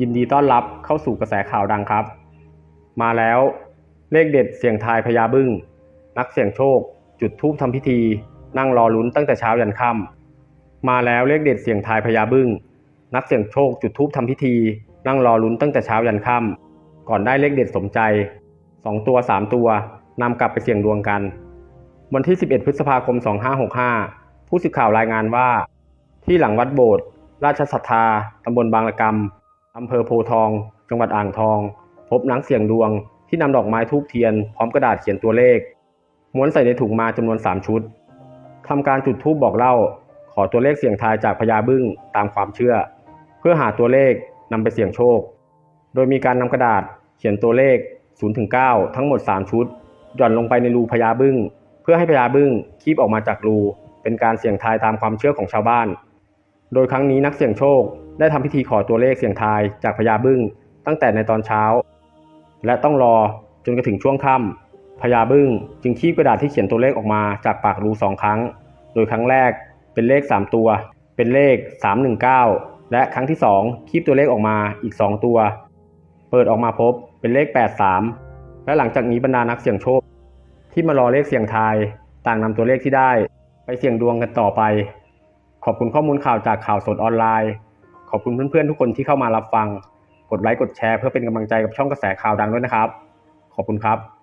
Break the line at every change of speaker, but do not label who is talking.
ยินดีต้อนรับเข้าสู่กระแสข่าวดังครับ มาแล้วเลขเด็ดเสียงทายพญาบึ้ง นักเสี่ยงโชค จุดธูปทำพิธี นั่งรอลุ้นตั้งแต่เช้ายันค่ำมาแล้วเลขเด็ดเสียงทายพญาบึ้ง นักเสี่ยงโชคจุดธูปทำพิธี นั่งรอลุ้นตั้งแต่เช้ายันค่ำก่อนได้เลขเด็ดสมใจสองตัวสามตัวนำกลับไปเสี่ยงดวงกัน วันที่ 11 พฤษภาคม 2565 ผู้สื่อข่าวรายงานว่า ที่หลังวัดโบสถ์ราชศรัทธาตำบลบางละกำ อำเภอโพทอง จังหวัดอ่างทอง พบนักเสี่ยงดวง ที่นำดอกไม้ทูบเทียน พร้อมกระดาษเขียนตัวเลข ม้วนใส่ในถุงมาจำนวน 3 ชุดทำการจุดธูปบอกเล่า ขอตัวเลขเสี่ยงทายจากพญาบึ้งตามความเชื่อ เพื่อหาตัวเลขนำไปเสี่ยงโชค โดยมีการนำกระดาษเขียนตัวเลข 0-9 ทั้งหมด 3 ชุด หย่อนลงไปในรูพญาบึ้ง เพื่อให้พญาบึ้งคีบออกมาจากรู เป็นการเสี่ยงทายตามความเชื่อของชาวบ้าน โดยครั้งนี้นักเสี่ยงโชค ได้ทำพิธีขอตัวเลขเสี่ยงทายจากพญาบึ้งตั้งแต่ในตอนเช้า และต้องรอจนกระถึงช่วงค่ำพญาบึ้งจึงคีบกระดาษที่เขียนตัวเลขออกมาจากปากรูสองครั้ง โดยครั้งแรกเป็นเลข 3 ตัว เป็นเลข 319 และครั้งที่ 2 คีบตัวเลขออกมาอีก 2 ตัว เปิดออกมาพบเป็นเลข 83 และหลังจากนี้บรรดานักเสี่ยงโชค ที่มารอเลขเสี่ยงทายต่างนำตัวเลขที่ได้ ไปเสี่ยงดวงกันต่อไป อบคุณข้อมูลข่าวจากข่าวสดออนไลน์ ขอบคุณเพื่อนๆทุกคนที่เข้ามารับฟัง กดไลค์กดแชร์เพื่อเป็นกำลังใจกับช่องกระแสข่าวดังด้วยนะครับ ขอบคุณครับ